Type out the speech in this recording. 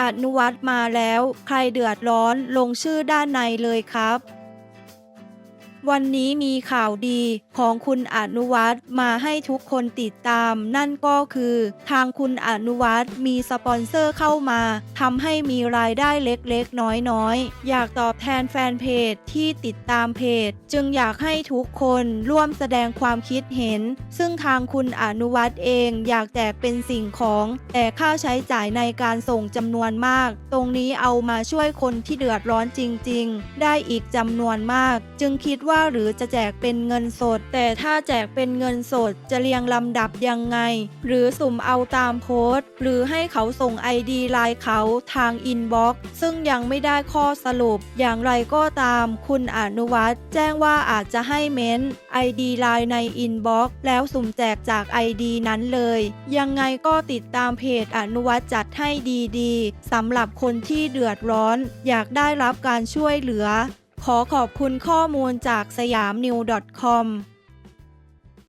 อนุวัตมาแล้ว ใครเดือดร้อนลงชื่อด้านในเลยครับ วันนี้มีข่าวดีของคุณอนุวัตมาให้ทุกคนติดตาม นั่นก็คือ ทางคุณอนุวัตมีสปอนเซอร์เข้ามาทำให้มีรายได้เล็กๆ น้อยๆ อยากตอบแทนแฟนเพจที่ติดตามเพจ จึงอยากให้ทุกคนร่วมแสดงความคิดเห็น ซึ่งทางคุณอนุวัตเองอยากแจกเป็นสิ่งของ แต่ค่าใช้จ่ายในการส่งจำนวนมาก ตรงนี้เอามาช่วยคนที่เดือดร้อนจริง ๆ ได้อีกจำนวนมาก จึงคิดว่า่าหรือจะแจกเป็นเงินสด แต่ถ้าแจกเป็นเงินสดจะเรียงลำดับยังไง หรือสุ่มเอาตามโพสต์ หรือให้เขาส่ง ID ไลน์เขาทางอินบ็อกซ์ซึ่งยังไม่ได้ข้อสรุป อย่างไรก็ตาม คุณอนุวัตแจ้งว่าอาจจะให้เม้น ID ไลน์ในอินบ็อกซ์แล้วสุ่มแจกจาก ID นั้นเลย ยังไงก็ติดตามเพจอนุวัตจัดให้ดีๆสำหรับคนที่เดือดร้อน อยากได้รับการช่วยเหลือ ขอขอบคุณข้อมูลจากสยามนิว .com